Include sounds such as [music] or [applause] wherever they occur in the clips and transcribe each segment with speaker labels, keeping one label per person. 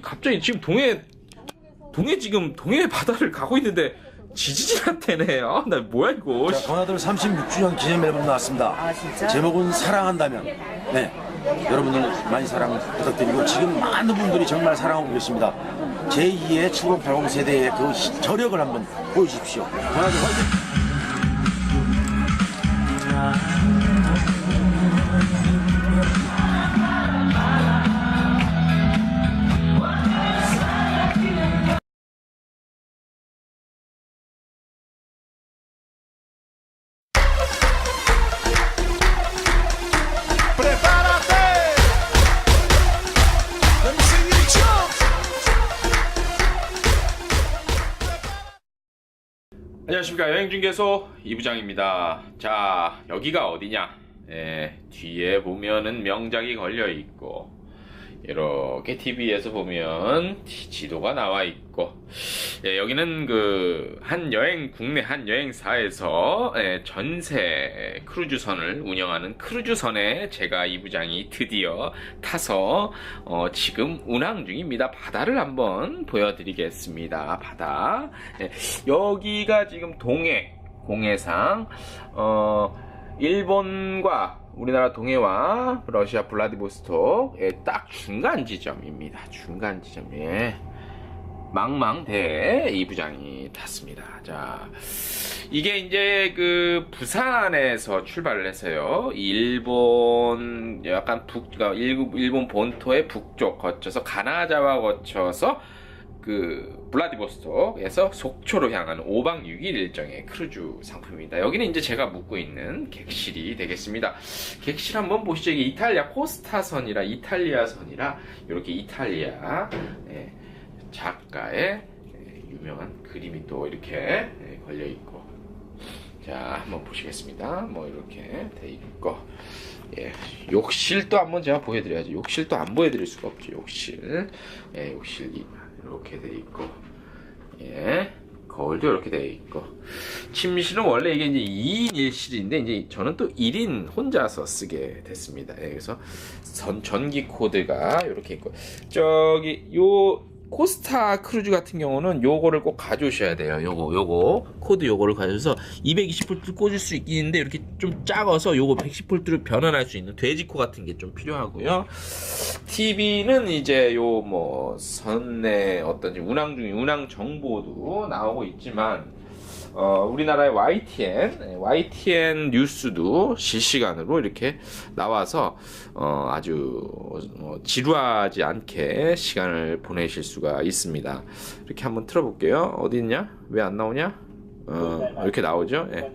Speaker 1: 갑자기 지금 동해 동해 지금 동해 바다를 가고 있는데 지지진한테네. 아, 나 뭐야 이거.
Speaker 2: 자, 건아들 36주년 기념 앨범 나왔습니다.
Speaker 3: 아, 진짜?
Speaker 2: 제목은 사랑한다면. 네. 여러분들 많이 사랑 부탁드리고 지금 많은 분들이 정말 사랑하고 계십니다. 제2의 7080 세대의 그 시- 저력을 한번 보여주십시오. 건아들 화이팅!
Speaker 1: 안녕하십니까 여행중개소 이부장입니다. 자 여기가 어디냐? 예, 뒤에 보면은 명작이 걸려 있고 이렇게 TV에서 보면 지- 지도가 나와 있고 예, 여기는 그 한 여행 국내 한 여행사에서 예, 전세 크루즈선을 운영하는 크루즈선에 제가 이 부장이 드디어 타서 어, 지금 운항 중입니다. 바다를 한번 보여드리겠습니다. 바다 예, 여기가 지금 동해 공해상 어, 일본과 우리나라 동해와 러시아 블라디보스톡의 딱 중간 지점입니다. 중간 지점에 망망대에 이 부장이 탔습니다. 자, 이게 이제 그 부산에서 출발을 해서요. 일본 약간 북, 그러니까 일- 일본 본토의 북쪽 거쳐서 가나자와 거쳐서 그 블라디보스톡에서 속초로 향하는 5박 6일 일정의 크루즈 상품입니다. 여기는 이제 제가 묵고 있는 객실이 되겠습니다. 객실 한번 보시죠. 이게 이탈리아 코스타선이라 이탈리아선이라 이렇게 이탈리아 예, 작가의 예, 유명한 그림이 또 이렇게 예, 걸려 있고 자 한번 보시겠습니다. 뭐 이렇게 돼 있고 예, 욕실도 한번 제가 보여드려야죠. 욕실도 안 보여드릴 수가 없죠. 욕실 예, 욕실이 이렇게 돼 있고 예. 거울도 이렇게 돼 있고 침실은 원래 이게 이제 2인 1실인데 이제 저는 또 1인 혼자서 쓰게 됐습니다. 예, 그래서 전, 전기 코드가 이렇게 있고 저기 요 코스타 크루즈 같은 경우는 요거를 꼭 가져오셔야 돼요. 요거 요거 코드 요거를 가져서 220V 꽂을 수 있는데 이렇게 좀 작아서 요거 110V로 변환할 수 있는 돼지코 같은 게 좀 필요하고요. TV는 이제 요 뭐 선내 어떤 운항 중 운항 정보도 나오고 있지만 어, 우리나라의 YTN, 네, YTN 뉴스도 실시간으로 이렇게 나와서 어, 아주 어, 지루하지 않게 시간을 보내실 수가 있습니다. 이렇게 한번 틀어볼게요. 어디 있냐? 왜 안 나오냐? 어, 이렇게 나오죠? 예.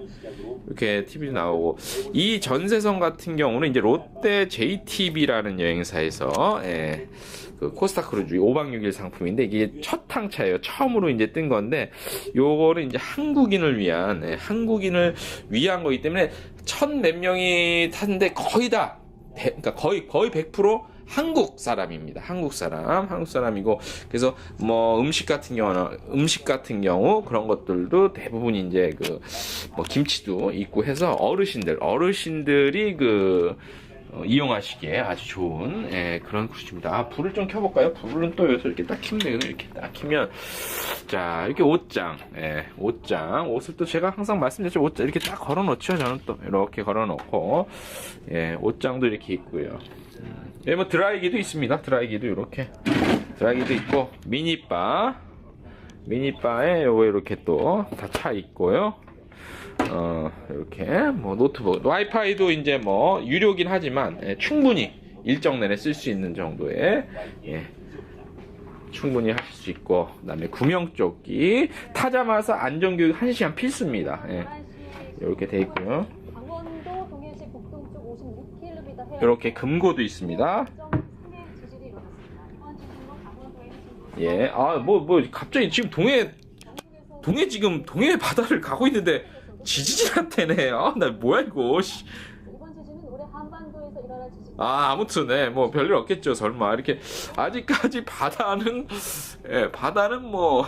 Speaker 1: 이렇게 TV도 나오고 이 전세선 같은 경우는 이제 롯데 JTB라는 여행사에서 예, 그 코스타 크루즈 5박 6일 상품인데 이게 첫 항차예요. 처음으로 이제 뜬 건데 요거는 이제 한국인을 위한 예, 한국인을 위한 거기 때문에 천 몇 명이 탔는데 거의 다 대- 그러니까 거의 거의 100% 한국 사람입니다. 한국 사람, 한국 사람이고 그래서 뭐 음식 같은 경우는 음식 같은 경우 그런 것들도 대부분 이제 그 뭐 김치도 있고 해서 어르신들 어르신들이 그 어, 이용하시기에 아주 좋은 예, 그런 크루즈입니다. 아, 불을 좀 켜볼까요? 불은 또 여기서 이렇게 딱 되거든요. 이렇게 딱 켜면 자 이렇게 옷장, 예, 옷장 옷을 또 제가 항상 말씀드렸죠. 옷장 이렇게 딱 걸어놓죠. 저는 또 이렇게 걸어놓고 예, 옷장도 이렇게 있고요. 음, 예, 뭐 드라이기도 있습니다. 드라이기도 이렇게 드라이기도 있고 미니바 미니바에 요거 이렇게 또 다 차 있고요. 어, 이렇게 뭐 노트북, 와이파이도 이제 뭐 유료긴 하지만 예, 충분히 일정 내내 쓸 수 있는 정도의 예, 충분히 하실 수 있고 그다음에 구명조끼 타자마자 안전교육 1시간 필수입니다. 예, 이렇게 돼 있고요.
Speaker 4: 강원도 동해시 북동쪽 56km 해안
Speaker 1: 이렇게 금고도 있습니다.
Speaker 4: 3의 지진이 일어났습니다. 이번 지진으로 강원도에
Speaker 1: 예, 아 뭐 뭐 갑자기 지금 동해 동해 지금 동해 바다를 가고 있는데 지지진한테네. 아, 나 뭐야 이거. 씨.
Speaker 4: 이번 지진은 올해 한반도에서 일어난 주시고
Speaker 1: 아 아무튼 네, 뭐 별일 없겠죠 설마. 이렇게 아직까지 바다는 예, 바다는 뭐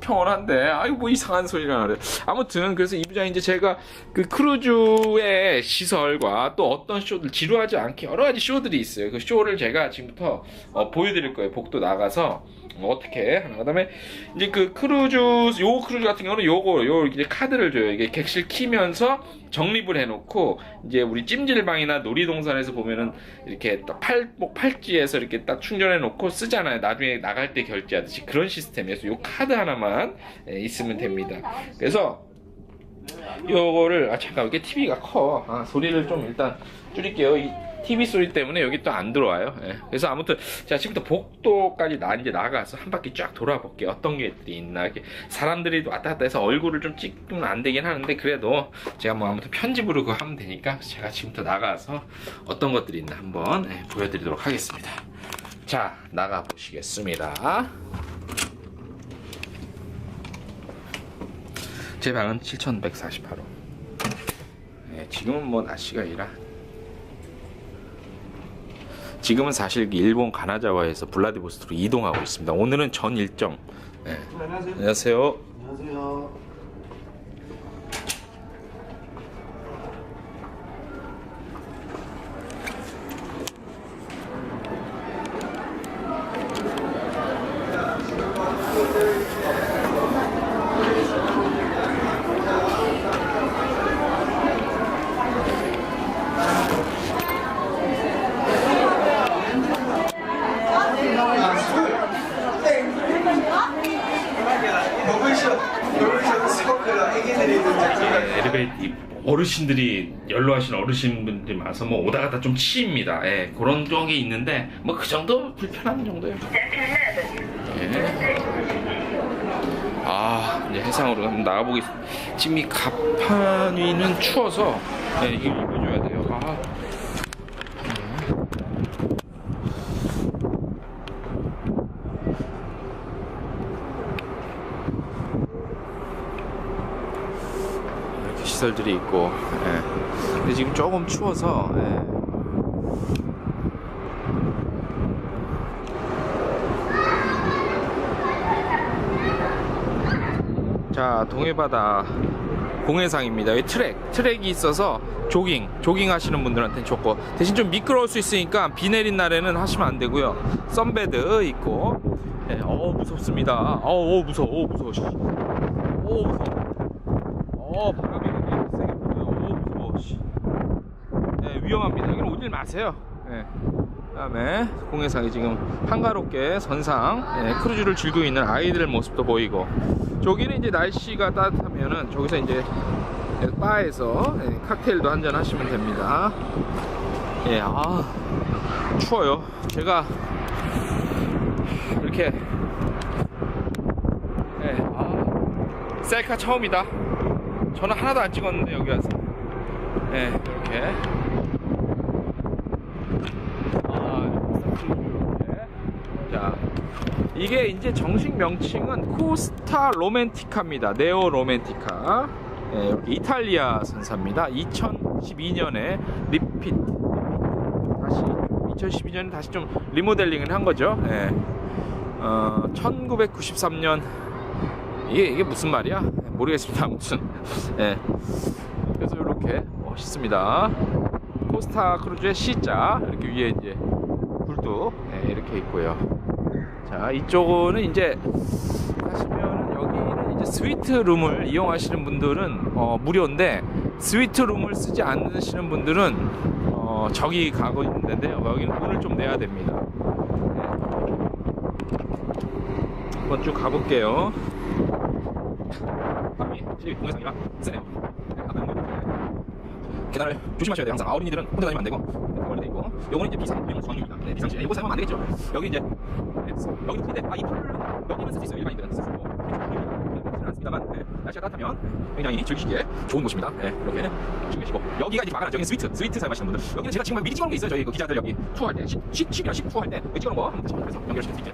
Speaker 1: 평온한데. 아유 뭐 이상한 소리가 나래 아무튼 그래서 이 부장 이제 제가 그 크루즈의 시설과 또 어떤 쇼들 지루하지 않게 여러 가지 쇼들이 있어요. 그 쇼를 제가 지금부터 어, 보여드릴 거예요. 복도 나가서. 어, 어떻게 하나. 그다음에 이제 그 크루즈 요 크루즈 같은 경우는 요거 요 이제 카드를 줘요. 이게 객실 키면서 정립을 해놓고 이제 우리 찜질방이나 놀이동산에서 보면은 이렇게 딱 팔목 팔찌에서 이렇게 딱 충전해 놓고 쓰잖아요. 나중에 나갈 때 결제하듯이 그런 시스템이어서 요 카드 하나만 예, 있으면 됩니다. 그래서 요거를 아 잠깐 이게 TV가 커. 아, 소리를 좀 일단 줄일게요. 이 TV 소리 때문에 여기 또 안 들어와요. 예. 그래서 아무튼 자 지금부터 복도까지 나 이제 나가서 한 바퀴 쫙 돌아볼게요. 어떤 게들이 있나. 이렇게 사람들이 왔다 갔다 해서 얼굴을 좀 찍으면 안 되긴 하는데 그래도 제가 뭐 아무튼 편집으로 그거 하면 되니까 제가 지금부터 나가서 어떤 것들이 있나 한번 예, 보여드리도록 하겠습니다. 자 나가 보시겠습니다. 제 방은 7148호. 예, 지금은 뭐 날씨가 이라 지금은 사실 일본 가나자와에서 블라디보스토크로 이동하고 있습니다. 오늘은 전 일정. 예. 안녕하세요.
Speaker 2: 안녕하세요.
Speaker 1: 예, 엘리베이터 이 어르신들이 연로하신 어르신분들이 많아서 뭐 오다 갔다 좀 치입니다. 예, 그런 쪽이 있는데 뭐 그 정도 불편한 정도예요. 예. 아 이제 해상으로 한번 나가보겠습니다. 지금 이 가판 위는 추워서 예, 이거 입어줘야 돼요. 아. 이렇게 시설들이 있고 예. 근데 지금 조금 추워서 예. 자 동해바다 공해상입니다 트랙 트랙이 있어서 조깅 조깅 하시는 분들한테는 좋고 대신 좀 미끄러울 수 있으니까 비 내린 날에는 하시면 안 되고요 선베드 있고 예, 어 무섭습니다 어 무서워 어 무서워 씨. 오 무서워 어 바람이 굉장히 세게 불어요 오 무서워 씨. 네, 위험합니다. 여기는 오질 마세요. 네. 그 다음에 공해상이 지금 한가롭게 선상 예, 크루즈를 즐기고 있는 아이들 모습도 보이고. 저기는 이제 날씨가 따뜻하면은 저기서 이제 바에서 예, 칵테일도 한잔 하시면 됩니다. 예, 아 추워요. 제가 이렇게 예, 아 셀카 처음이다. 저는 하나도 안 찍었는데 여기 와서. 예, 이렇게 아, 이렇게. 자, 이게 이제 정식 명칭은 코스타 로맨티카입니다. 네오 로맨티카. 예, 이탈리아 선사입니다. 2012년에 리핏 다시 2012년에 다시 좀 리모델링을 한 거죠. 예. 어, 1993년 이게 이게 무슨 말이야? 모르겠습니다. [laughs] 아무튼 예. 그래서 이렇게 멋있습니다. 코스타 크루즈의 C자 이렇게 위에 이제 굴뚝 네, 이렇게 있고요. 자 이쪽은 이제 가시면 여기는 이제 스위트 룸을 이용하시는 분들은 어, 무료인데 스위트 룸을 쓰지 않으시는 분들은 어, 저기 가고 있는데요. 여기는 돈을 좀 내야 됩니다. 네. 한번 쭉 가볼게요. 동해상이라 세네요. 계단을 조심하셔야 돼요 항상. 어린이들은 혼자 다니면 안 되고. 돼 있고. 요거는 이제 비상용 전입니다. 네, 비상실 이거 사용하면 안 되겠죠? 여기 이제 네, 여기도 풀인데 아이 풀은 여기는 쓸 수 있어요. 일반인들은 쓸수 있고. 않습니다만 네, 날씨가 따뜻하면 굉장히 즐기시기에 좋은 곳입니다. 네, 이렇게 즐기시고. 여기가 이제 막아놨죠. 여기는 스위트 스위트 사용하시는 분들. 여기는 제가 지금 미리 찍어놓은 게 있어요. 저희 그 기자들 여기. 투어할 때 10, 10, 10이나 10 투어할 때. 여기 찍어놓은 거 한번 다시 그래서 연결시킬 수 있게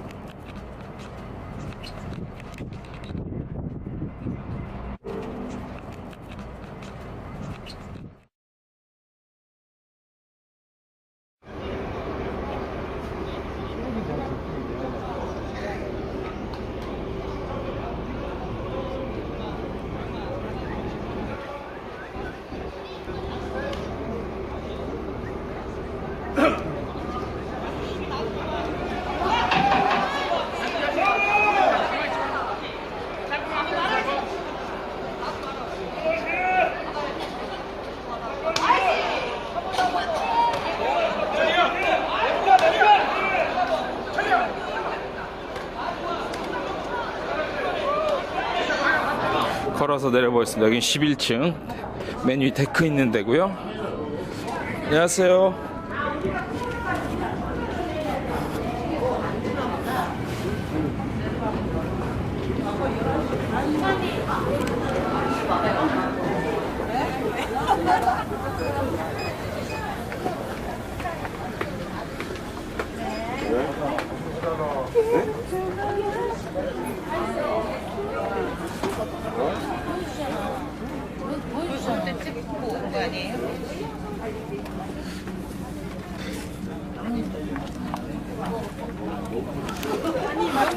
Speaker 1: 걸어서 내려보겠습니다. 여긴 11층 맨위 데크 있는 데고요. 안녕하세요.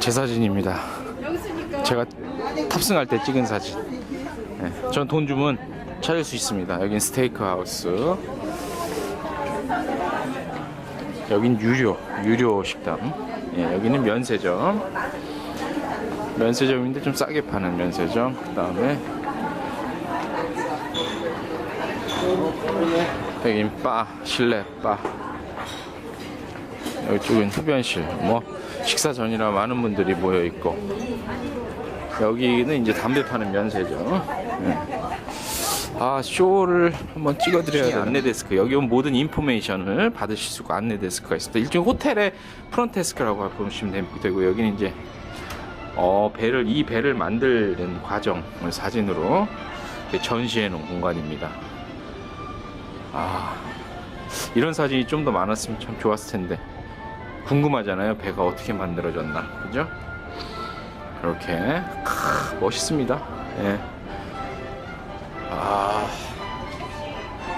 Speaker 1: 제 사진입니다. 제가 탑승할 때 찍은 사진. 네, 전돈 주면 찾을 수 있습니다. 여긴 스테이크 하우스. 여긴 유료, 유료 식당. 예, 여기는 면세점. 면세점인데 좀 싸게 파는 면세점. 그 다음에 여긴 바, 실내 바. 이쪽은 흡연실. 뭐 식사 전이라 많은 분들이 모여 있고 여기는 이제 담배 파는 면세점. 예. 아 쇼를 한번 찍어드려야 돼. 안내 데스크. 여기 온 모든 인포메이션을 받으실 수 있고 안내 데스크가 있습니다. 일종의 호텔의 프론트 데스크라고 보시면 됩- 되고 여기는 이제 어 배를 이 배를 만드는 과정을 사진으로 전시해 놓은 공간입니다. 아 이런 사진이 좀 더 많았으면 참 좋았을 텐데 궁금하잖아요. 배가 어떻게 만들어졌나, 그죠? 이렇게 크, 멋있습니다. 예. 아,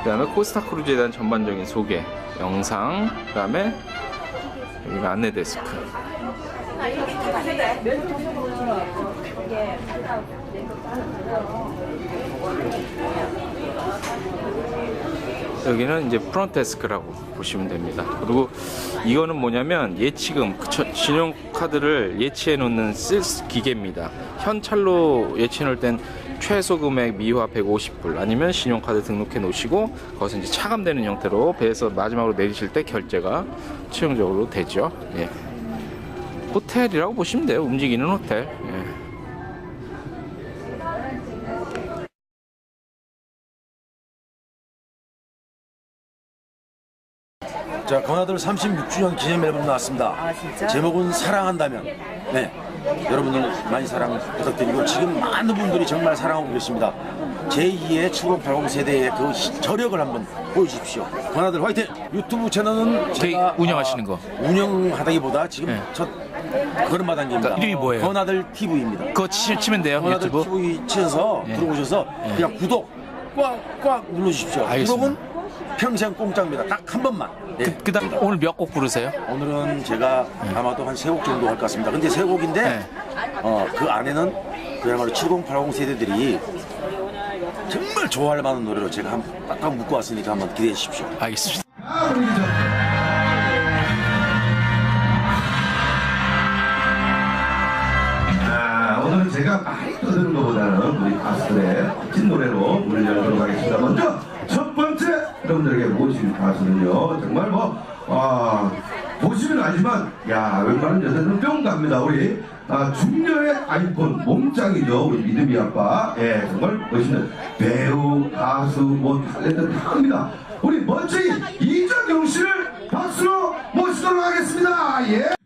Speaker 1: 그 다음에 코스타 크루즈에 대한 전반적인 소개 영상, 그 다음에 여기가 안내 데스크. 여기는 이제 프론트 데스크라고 보시면 됩니다. 그리고 이거는 뭐냐면 예치금, 그 저- 신용카드를 예치해 놓는 쓸 기계입니다. 현찰로 예치해 놓을 땐 최소 금액 미화 150불 아니면 신용카드 등록해 놓으시고 거기서 이제 차감되는 형태로 배에서 마지막으로 내리실 때 결제가 최종적으로 되죠. 예. 호텔이라고 보시면 돼요. 움직이는 호텔.
Speaker 2: 자, 건아들 36주년 기념 앨범 나왔습니다. 제목은 사랑한다면. 네. 여러분들 많이 사랑 부탁드리고 지금 많은 분들이 정말 사랑하고 계십니다. 제2의 7080 세대의 그 시- 저력을 한번 보여주십시오. 건아들 화이팅! 유튜브 채널은
Speaker 1: 저희
Speaker 2: 제가
Speaker 1: 운영하시는
Speaker 2: 아,
Speaker 1: 거.
Speaker 2: 운영하다기보다 지금
Speaker 1: 네.
Speaker 2: 첫 걸음마당기입니다.
Speaker 1: 그러니까 이름이 뭐예요?
Speaker 2: 건아들 TV입니다.
Speaker 1: 그거 치, 치면 돼요.
Speaker 2: 건아들
Speaker 1: 유튜브.
Speaker 2: TV 치셔서
Speaker 1: 예.
Speaker 2: 들어오셔서 그냥 구독 꽉꽉 눌러주십시오.
Speaker 1: 알겠습니다.
Speaker 2: 구독은 평생 공짜입니다. 딱 한 번만. 예.
Speaker 1: 그, 그다음 오늘 몇 곡 부르세요?
Speaker 2: 오늘은 제가 아마도 한 세 곡 정도 할 것 같습니다. 근데 세 곡인데
Speaker 1: 네.
Speaker 2: 어, 그 안에는 그야말로 7080 세대들이 정말 좋아할 만한 노래로 제가 한번 딱 묶어 왔으니까 한번 기대해 주십시오.
Speaker 1: 알겠습니다.
Speaker 3: 아, 오늘은 제가 많이 떠드는 것보다는 우리 가수들의 멋진 노래로 문을 열도록 하겠습니다. 먼저 첫 번째 여러분들에게 모실 가수는요. 정말 뭐, 아, 보시면 알지만, 야, 웬만한 여자들은 뿅 갑니다. 우리 아, 중년의 아이콘, 몸짱이죠. 우리 믿음이 아빠. 예, 정말 멋있는 배우, 가수, 뭐, 탤런트 다 합니다. 우리 멋쟁이 이정용 씨를 박수로 모시도록 하겠습니다. 예.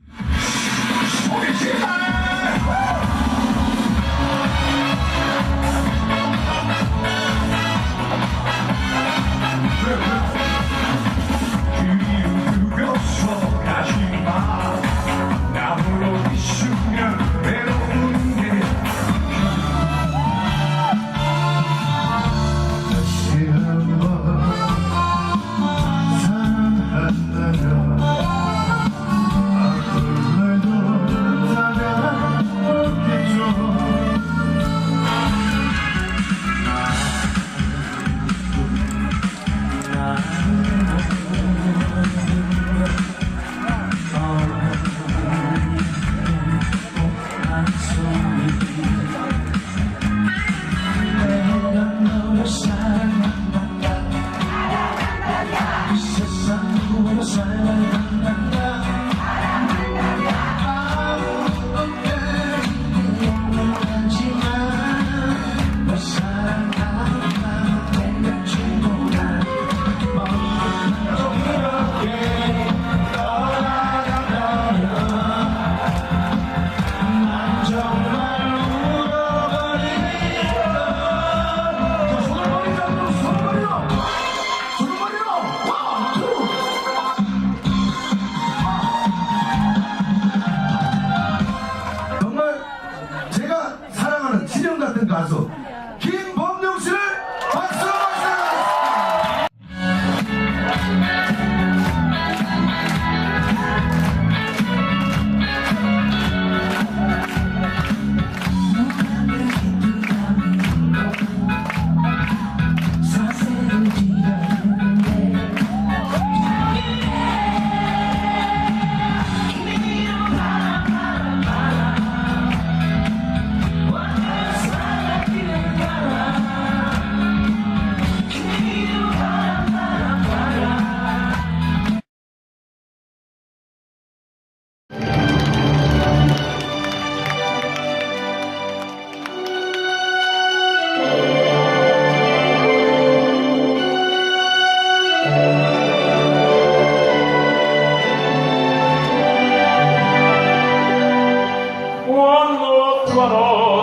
Speaker 5: one
Speaker 3: look one another.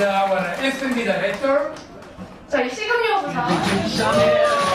Speaker 3: With our SMB director.
Speaker 5: 저희 식음료 부서